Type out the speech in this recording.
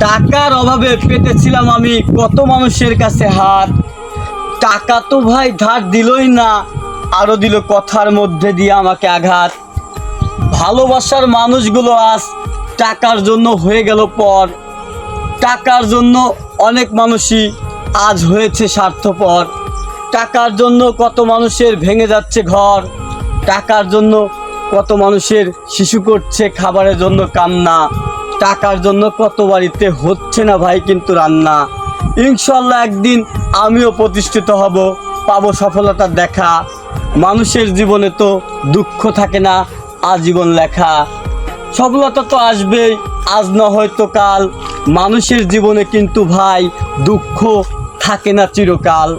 টাকার অভাবে পেতেছিলাম আমি কত মানুষের কাছে হাত। টাকা তো ভাই ধার দিলই না আরও দিল কথার মধ্যে দিয়ে আমাকে আঘাত। ভালোবাসার মানুষগুলো আজ টাকার জন্য হয়ে গেল পর। টাকার জন্য অনেক মানুষই আজ হয়েছে স্বার্থপর। টাকার জন্য কত মানুষের ভেঙে যাচ্ছে ঘর। টাকার জন্য কত মানুষের শিশু করছে খাবারের জন্য কান্না। টাকার জন্য কত বাড়িতে হচ্ছে না ভাই কিন্তু রান্না। ইনশাল্লাহ একদিন আমিও প্রতিষ্ঠিত হব, পাবো সফলতার দেখা। মানুষের জীবনে তো দুঃখ থাকে না, আজীবন লেখা। সফলতা তো আসবেই, আজ না হয়তো কাল। মানুষের জীবনে কিন্তু ভাই দুঃখ থাকে না চিরকাল।